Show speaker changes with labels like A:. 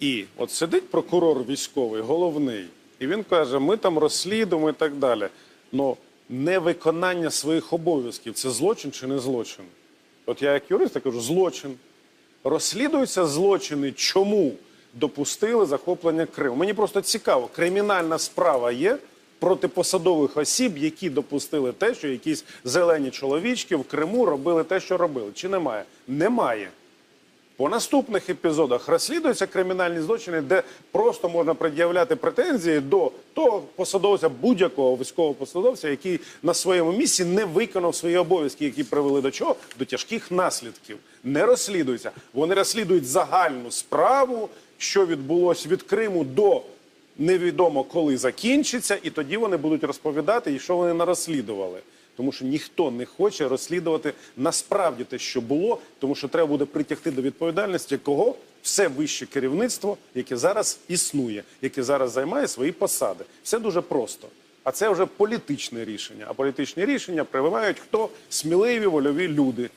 A: І от сидить прокурор військовий, головний, і він каже: ми там розслідуємо і так далі. Ну, невиконання своїх обов'язків це злочин чи не злочин? От я як юрист я кажу, злочин. Розслідуються злочини, чому допустили захоплення Криму. Мені просто цікаво, кримінальна справа є проти посадових осіб, які допустили те, що якісь зелені чоловічки в Криму робили те, що робили. Чи немає? Немає. По наступних епізодах розслідуються кримінальні злочини, де просто можна пред'являти претензії до того посадовця, будь-якого військового посадовця, який на своєму місці не виконав свої обов'язки, які привели до чого? До тяжких наслідків. Не розслідуються. Вони розслідують загальну справу, що відбулося від Криму до невідомо коли закінчиться, і тоді вони будуть розповідати, і що вони нарозслідували. Тому що ніхто не хоче розслідувати насправді те, що було, тому що треба буде притягти до відповідальності кого все вище керівництво, яке зараз існує, яке зараз займає свої посади. Все дуже просто. А це вже політичне рішення. А політичні рішення прививають хто сміливі вольові люди.